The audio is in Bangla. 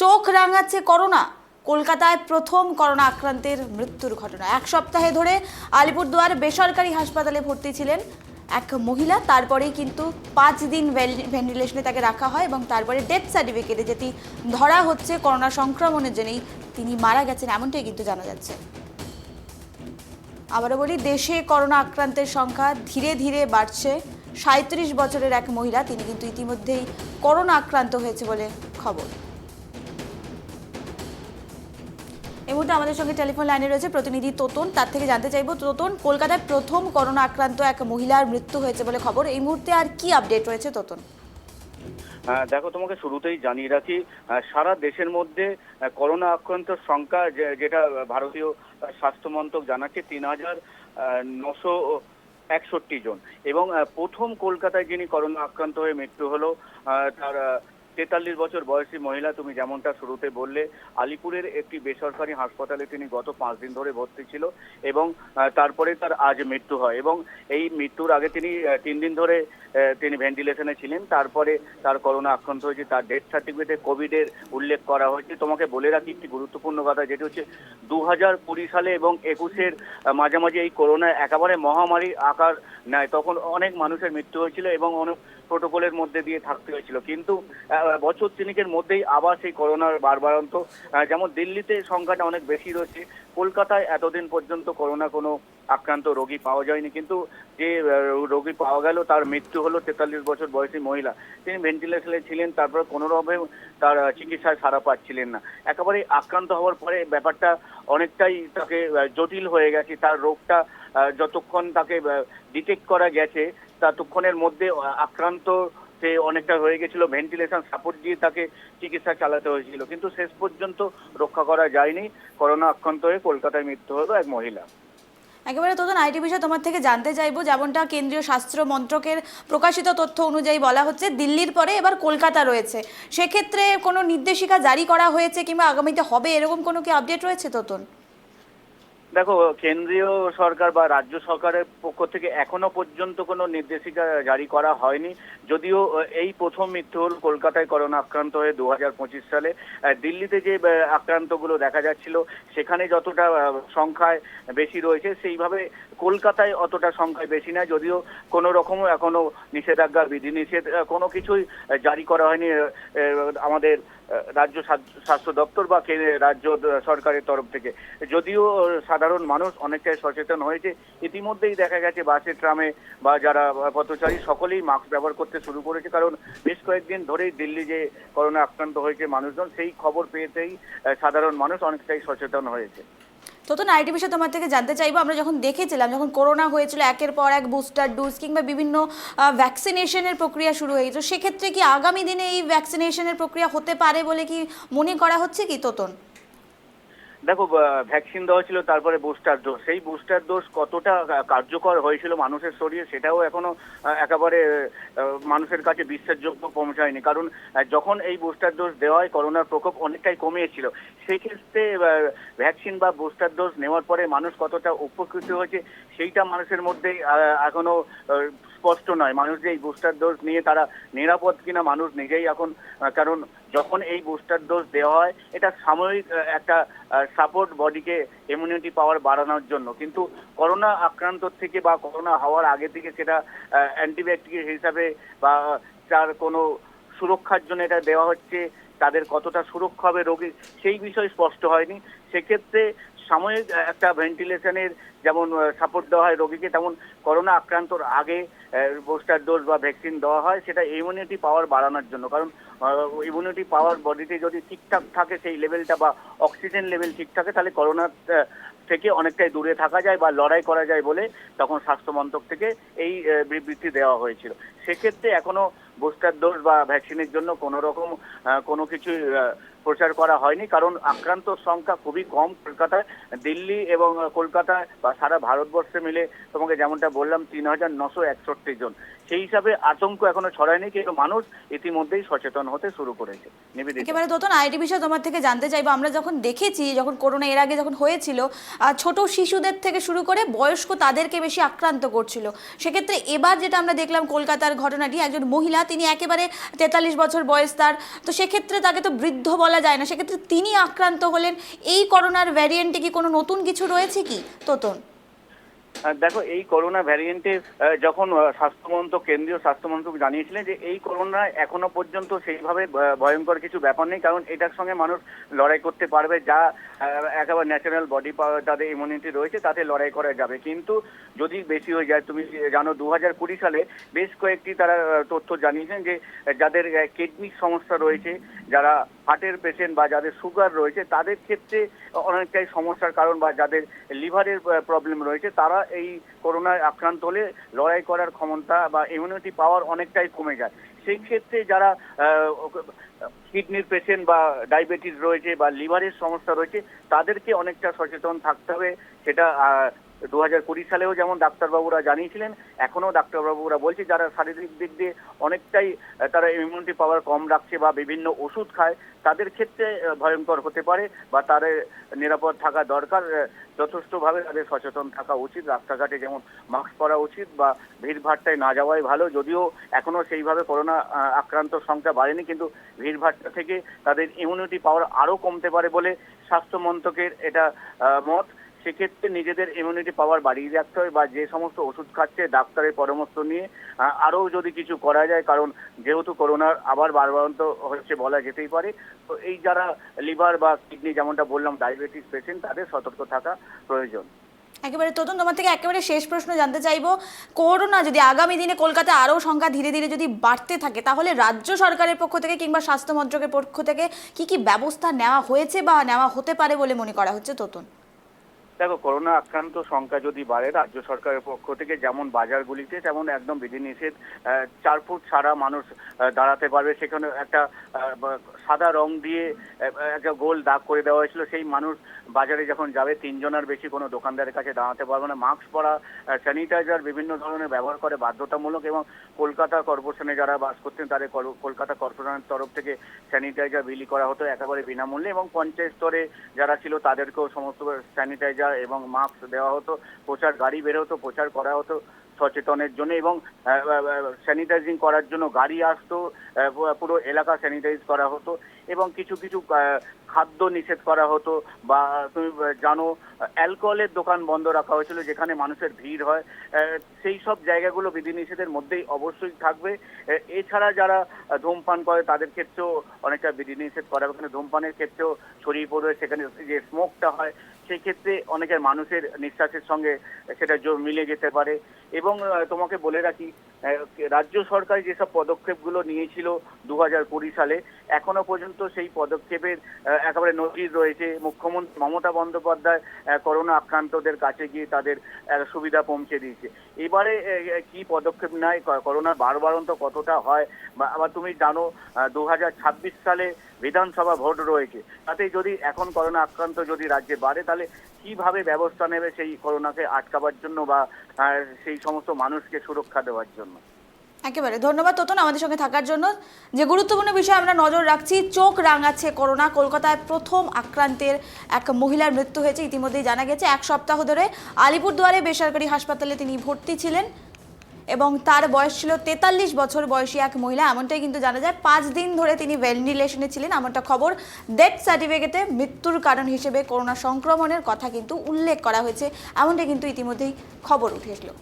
চোখ রাঙাচ্ছে করোনা। কলকাতায় প্রথম করোনা আক্রান্তের মৃত্যুর ঘটনা। এক সপ্তাহে ধরে আলিপুরদুয়ার বেসরকারি হাসপাতালে ভর্তি ছিলেন এক মহিলা। তারপরেই কিন্তু পাঁচ দিন ভেন্টিলেশনে তাকে রাখা হয় এবং তারপরে ডেথ সার্টিফিকেটে যেটি ধরা হচ্ছে করোনা সংক্রমণের জন্যই তিনি মারা গেছেন, এমনটাই কিন্তু জানা যাচ্ছে। আবারও বলি, দেশে করোনা আক্রান্তের সংখ্যা ধীরে ধীরে বাড়ছে। সাঁত্রিশ বছরের এক মহিলা, তিনি কিন্তু ইতিমধ্যেই করোনা আক্রান্ত হয়েছে বলে খবর। মুহূর্তে আমাদের সঙ্গে টেলিফোন লাইনে রয়েছে প্রতিনিধি তোতন। তার থেকে জানতে চাইব তোতন কলকাতায় প্রথম করোনা আক্রান্ত এক মহিলার মৃত্যু হয়েছে বলে খবর। এই মুহূর্তে আর কি আপডেট রয়েছে তোতন? হ্যাঁ, দেখো তোমাকে শুরুতেই জানিয়ে রাখি সারা দেশের মধ্যে করোনা আক্রান্তের সংখ্যা যেটা ভারতীয় স্বাস্থ্য মন্ত্রক জানাচ্ছে তিন হাজার নশো একষট্টি জন। এবং প্রথম কলকাতায় যিনি করোনা আক্রান্ত হয়ে মৃত্যু হলো তার তেতাল্লিশ বছর বয়সী মহিলা তুমি যেমনটা শুরুতে বললে, আলিপুরের একটি বেসরকারি হাসপাতালে তিনি গত পাঁচ দিন ধরে ভর্তি ছিল এবং তারপরে তার আজ মৃত্যু হয় এবং এই মৃত্যুর আগে তিনি তিন দিন ধরে তিনি ভেন্টিলেশনে ছিলেন। তারপরে তার করোনা আক্রান্ত হয়েছে, তার ডেথ সার্টিফিকেটে কোভিডের উল্লেখ করা হয়েছে। তোমাকে বলে রাখি একটি গুরুত্বপূর্ণ কথা, যেটি হচ্ছে দু হাজার কুড়ি সালে এবং একুশের মাঝামাঝি এই করোনা একেবারে মহামারী আকার নেয়। তখন অনেক মানুষের মৃত্যু হয়েছিল এবং অনেক প্রোটোকলের মধ্যে দিয়ে থাকতে হয়েছিল। কিন্তু বছর তিনিকের মধ্যেই আবার সেই করোনার বারবারন্ত। যেমন দিল্লিতে সংখ্যাটা অনেক বেশি রয়েছে, কলকাতায় এতদিন পর্যন্ত করোনা কোনো আক্রান্ত রোগী পাওয়া যায়নি। কিন্তু যে রোগী পাওয়া গেল, তার মৃত্যু হলো তেতাল্লিশ বছর বয়সী মহিলা। তিনি ভেন্টিলেশনে ছিলেন, তারপর কোনোরকমে তার চিকিৎসায় সারা পাচ্ছিলেন না। একেবারে আক্রান্ত হওয়ার পরে ব্যাপারটা অনেকটাই তাকে জটিল হয়ে গেছে। তার রোগটা যতক্ষণ তাকে ডিটেক্ট করা গেছে, ততক্ষণের মধ্যে আক্রান্ত সে অনেকটা হয়ে গেছিল ভেন্টিলেশন সাপোর্ট দিয়ে তাকে চিকিৎসা চালাতে হয়েছিল। কিন্তু শেষ পর্যন্ত রক্ষা করা যায়নি। করোনা আক্রান্ত হয়ে কলকাতায় মৃত্যু হলো এক মহিলা। একেবারে তোতন, আইটি বিষয়ে তোমার থেকে জানতে চাইব, যেমনটা কেন্দ্রীয় স্বাস্থ্য মন্ত্রকের প্রকাশিত তথ্য অনুযায়ী বলা হচ্ছে, দিল্লির পরে এবার কলকাতা রয়েছে। সেক্ষেত্রে কোনো নির্দেশিকা জারি করা হয়েছে কিংবা আগামীতে হবে, এরকম কোনো কি আপডেট রয়েছে, তোতন? দেখো, কেন্দ্রীয় সরকার বা রাজ্য সরকারের পক্ষ থেকে এখনও পর্যন্ত কোনো নির্দেশিকা জারি করা হয়নি। যদিও এই প্রথম মৃত্যু হল কলকাতায় করোনা আক্রান্ত হয়ে দু হাজার পঁচিশ সালে। দিল্লিতে যে আক্রান্তগুলো দেখা যাচ্ছিল, সেখানে যতটা সংখ্যায় বেশি রয়েছে, সেইভাবে কলকাতায় অতটা সংখ্যায় বেশি না যদিও কোনো রকম এখনও নিষেধাজ্ঞা, বিধিনিষেধ কোনো কিছুই জারি করা হয়নি আমাদের রাজ্য স্বাস্থ্য- দপ্তর বা রাজ্য সরকারের তরফ থেকে। যদিও সাধারণ মানুষ অনেকটাই সচেতন হয়েছে, ইতিমধ্যেই দেখা গেছে বাসে, ট্রামে বা যারা পথচারী, সকলেই মাস্ক ব্যবহার করতে শুরু করেছে। কারণ, বেশ কয়েকদিন ধরেই দিল্লি যে করোনা আক্রান্ত হয়েছে মানুষজন, সেই খবর পেয়েতেই সাধারণ মানুষ অনেকটাই সচেতন হয়েছে। তোতন আইটি বিষয়ে তোমার থেকে জানতে চাইব, আমরা যখন দেখেছিলাম, যখন করোনা হয়েছিল, একের পর এক বুস্টার ডোজ কিংবা বিভিন্ন ভ্যাকসিনেশনের প্রক্রিয়া শুরু হয়ে গেছে সেক্ষেত্রে কি আগামী দিনে এই ভ্যাকসিনেশনের প্রক্রিয়া হতে পারে বলে কি মনে করা হচ্ছে কি, তোতন? দেখো ভ্যাকসিন দেওয়া ছিল, তারপরে বুস্টার ডোজ সেই বুস্টার ডোজ কতটা কার্যকর হয়েছিল মানুষের শরীরে, সেটাও এখনও একেবারে মানুষের কাছে বিশ্বাসযোগ্য পৌঁছায়নি। কারণ যখন এই বুস্টার ডোজ দেওয়া হয় করোনার প্রকোপ অনেকটাই কমিয়েছিল সেই ক্ষেত্রে ভ্যাকসিন বা বুস্টার ডোজ নেওয়ার পরে মানুষ কতটা উপকৃত হয়েছে, সেইটা মানুষের মধ্যে এখনও স্পষ্ট নয়। মানুষ যে এই বুস্টার ডোজ নিয়ে তারা নিরাপদ কিনা মানুষ নিজেই এখন কারণ যখন এই বুস্টার ডোজ দেওয়া হয়, এটা সাময়িক একটা সাপোর্ট বডিকে ইমিউনিটি পাওয়ার বাড়ানোর জন্য। কিন্তু করোনা আক্রান্ত থেকে বা করোনা হওয়ার আগে থেকে সেটা অ্যান্টিবায়োটিক হিসাবে বা তার কোনো সুরক্ষার জন্য এটা দেওয়া হচ্ছে, তাদের কতটা সুরক্ষা হবে রোগী, সেই বিষয় স্পষ্ট হয়নি। সেক্ষেত্রে সাময়িক একটা ভেন্টিলেশনের যেমন সাপোর্ট দেওয়া হয় রোগীকে, তেমন করোনা আক্রান্তর আগে বুস্টার ডোজ বা ভ্যাকসিন দেওয়া হয়, সেটা ইমিউনিটি পাওয়ার বাড়ানোর জন্য। কারণ ইমিউনিটি পাওয়ার বডিতে যদি ঠিকঠাক থাকে, সেই লেভেলটা বা অক্সিজেন লেভেল ঠিক থাকে, তাহলে করোনা থেকে অনেকটাই দূরে থাকা যায় বা লড়াই করা যায় বলে তখন স্বাস্থ্য মন্ত্রক থেকে এই বিবৃতি দেওয়া হয়েছিল। সেক্ষেত্রে এখনও বুস্টার ডোজ বা ভ্যাকসিনের জন্য কোনো রকম কোনো কিছু প্রচার করা হয়নি, কারণ আক্রান্ত সংখ্যা খুবই কম কলকাতায়। দিল্লি এবং কলকাতা কলকাতায় বা সারা ভারতবর্ষে মিলে তোমাকে যেমনটা বললাম, তিন হাজার নশো একষট্টি জন। সেই হিসাবে আতঙ্ক এখনও ছড়ায়নি, কিন্তু মানুষ ইতিমধ্যেই সচেতন হতে শুরু করেছে। একেবারে তোতন আইটি বিষয়ে তোমার থেকে জানতে চাইব। আমরা যখন দেখেছি, যখন করোনা এর আগে যখন হয়েছিল ছোট শিশুদের থেকে শুরু করে বয়স্ক তাদেরকে বেশি আক্রান্ত করছিল। সেক্ষেত্রে এবার যেটা আমরা দেখলাম কলকাতার ঘটনাটি, একজন মহিলা, তিনি একেবারে তেতাল্লিশ বছর বয়স তার, তো সেক্ষেত্রে তাকে তো বৃদ্ধ বলা যায় না। সেক্ষেত্রে তিনি আক্রান্ত হলেন। এই করোনার ভ্যারিয়েন্টে কি কোনো নতুন কিছু রয়েছে কি? তোতন। দেখো, এই করোনা ভ্যারিয়েন্টে যখন স্বাস্থ্যমন্ত্রক কেন্দ্রীয় স্বাস্থ্যমন্ত্রক জানিয়েছিলেন যে এই করোনা এখনও পর্যন্ত সেইভাবে ভয়ঙ্কর কিছু ব্যাপার নেই, কারণ এটার সঙ্গে মানুষ লড়াই করতে পারবে, যা একেবারে ন্যাচারাল বডি পাওয়ার তাদের ইমিউনিটি রয়েছে, তাতে লড়াই করা যাবে। কিন্তু যদি বেশি হয়ে যায়, তুমি জানো দু হাজার কুড়ি সালে বেশ কয়েকটি তারা তথ্য জানিয়েছেন যে, যাদের কিডনির সমস্যা রয়েছে, যারা হার্টের পেশেন্ট বা যাদের সুগার রয়েছে, তাদের ক্ষেত্রে অনেকটাই সমস্যার কারণ বা যাদের লিভারের প্রবলেম রয়েছে, তারা এই করোনায় আক্রান্ত হলে লড়াই করার ক্ষমতা বা ইমিউনিটি পাওয়ার অনেকটাই কমে যায়। সেই ক্ষেত্রে যারা কিডনির পেশেন্ট বা ডায়াবেটিস রয়েছে বা লিভারের সমস্যা রয়েছে, তাদেরকে অনেকটা সচেতন থাকতে হবে। সেটা দু হাজার কুড়ি সালেও যেমন ডাক্তারবাবুরা জানিয়েছিলেন, এখনও ডাক্তারবাবুরা বলছে যারা শারীরিক দিক দিয়ে অনেকটাই তারা ইমিউনিটি পাওয়ার কম রাখছে বা বিভিন্ন ওষুধ খায়, তাদের ক্ষেত্রে ভয়ঙ্কর হতে পারে বা তাদের নিরাপদ থাকা দরকার যথেষ্টভাবে তাদের সচেতন থাকা উচিত, রাস্তাঘাটে যেমন মাস্ক পরা উচিত বা ভিড়ভাট্টায় না যাওয়াই ভালো, যদিও এখনও সেইভাবে করোনা আক্রান্ত সংখ্যা বাড়েনি, কিন্তু ভিড়ভাট্টা থেকে তাদের ইমিউনিটি পাওয়ার আরও কমতে পারে বলে স্বাস্থ্য মন্ত্রকের এটা মত। সেক্ষেত্রে নিজেদের ইমিউনিটি পাওয়ার বাড়িয়ে রাখতে হবে বা যে সমস্ত ওষুধ খাচ্ছে ডাক্তারের পরামর্শ নিয়ে আরও যদি কিছু করা যায়, কারণ যেহেতু করোনার আবার বারবারন্ত হচ্ছে বলা যেতেই পারে, তো এই যারা লিভার বা কিডনি যেমনটা বললাম ডায়াবেটিস পেশেন্ট তাদের সতর্ক থাকা প্রয়োজন। একেবারে তোতন তোমার থেকে একেবারে শেষ প্রশ্ন জানতে চাইব। করোনা যদি আগামী দিনে কলকাতায় আরও সংখ্যা ধীরে ধীরে যদি বাড়তে থাকে, তাহলে রাজ্য সরকারের পক্ষ থেকে কিংবা স্বাস্থ্য মন্ত্রকের পক্ষ থেকে কি কি ব্যবস্থা নেওয়া হয়েছে বা নেওয়া হতে পারে বলে মনে করা হচ্ছে তোতন দেখো, করোনা আক্রান্ত সংখ্যা যদি বাড়ে, রাজ্য সরকারের পক্ষ থেকে যেমন বাজারগুলিতে তেমন একদম বিধিনিষেধ চার ফুট ছাড়া মানুষ দাঁড়াতে পারবে। সেখানে একটা সাদা রং দিয়ে একটা গোল দাগ করে দেওয়া হয়েছিল। সেই মানুষ বাজারে যখন যাবে তিনজনের বেশি কোনো দোকানদারের কাছে দাঁড়াতে পারবে না। মাস্ক পরা স্যানিটাইজার বিভিন্ন ধরনের ব্যবহার করে বাধ্যতামূলক এবং কলকাতা কর্পোরেশনে যারা বাস করতেন, তাদের কল- কলকাতা কর্পোরেশনের তরফ থেকে স্যানিটাইজার বিলি করা হতো একেবারে বিনামূল্যে এবং পঞ্চায়েত স্তরে যারা ছিল, তাদেরকেও সমস্ত স্যানিটাইজার এবং মাস্ক দেওয়া হতো, প্রচার গাড়ি বের হতো, প্রচার করা হতো সচেতনের জন্য এবং স্যানিটাইজিং করার জন্য গাড়ি আসতো পুরো এলাকা স্যানিটাইজ করা হতো। এবং কিছু কিছু খাদ্য নিষেধ করা হতো বা তুমি জানো, অ্যালকোহলের দোকান বন্ধ রাখা হয়েছিল যেখানে মানুষের ভিড় হয় সেই সব জায়গাগুলো বিধিনিষেধের মধ্যেই অবশ্যই থাকবে। এছাড়া যারা ধূমপান করে তাদের ক্ষেত্রেও অনেকটা বিধিনিষেধ করা এখানে ধূমপানের ক্ষেত্রেও ছড়িয়ে পড়বে, সেখানে যে স্মোকটা হয় সেই ক্ষেত্রে অনেকের মানুষের নিঃশ্বাসের সঙ্গে সেটা মিলে যেতে পারে। এবং তোমাকে বলে রাখি রাজ্য সরকার যেসব পদক্ষেপগুলো নিয়েছিল দু হাজার কুড়ি সালে, এখনও পর্যন্ত সেই পদক্ষেপের একেবারে নজির রয়েছে। মুখ্যমন্ত্রী মমতা বন্দ্যোপাধ্যায় করোনা আক্রান্তদের কাছে গিয়ে তাদের সুবিধা পৌঁছে দিয়েছে। এবারে কি পদক্ষেপ নেয়? ক- করোনার বারবারন্ত কতটা হয়? বা, আবার তুমি জানো দু হাজার ছাব্বিশ সালে বিধানসভা ভোট রয়েছে। তাতে যদি এখন করোনা আক্রান্ত যদি রাজ্যে বাড়ে, তাহলে কীভাবে ব্যবস্থা নেবে সেই করোনাকে আটকাবার জন্য বা সেই সমস্ত মানুষকে সুরক্ষা দেওয়ার জন্য? একেবারে। ধন্যবাদ তোতন আমাদের সঙ্গে থাকার জন্য। যে গুরুত্বপূর্ণ বিষয়ে আমরা নজর রাখছি, চোখ রাঙাচ্ছে করোনা। কলকাতায় প্রথম আক্রান্তের এক মহিলার মৃত্যু হয়েছে। ইতিমধ্যেই জানা গেছে, এক সপ্তাহ ধরে আলিপুরদুয়ারে বেসরকারি হাসপাতালে তিনি ভর্তি ছিলেন। এবং তার বয়স ছিল তেতাল্লিশ বছর বয়সী এক মহিলা। এমনটাই কিন্তু জানা যায়। পাঁচ দিন ধরে তিনি ভেন্টিলেশনে ছিলেন। এমনটা খবর ডেথ সার্টিফিকেটে মৃত্যুর কারণ হিসেবে করোনা সংক্রমণের কথা কিন্তু উল্লেখ করা হয়েছে। এমনটাই কিন্তু ইতিমধ্যেই খবর উঠে এসলো।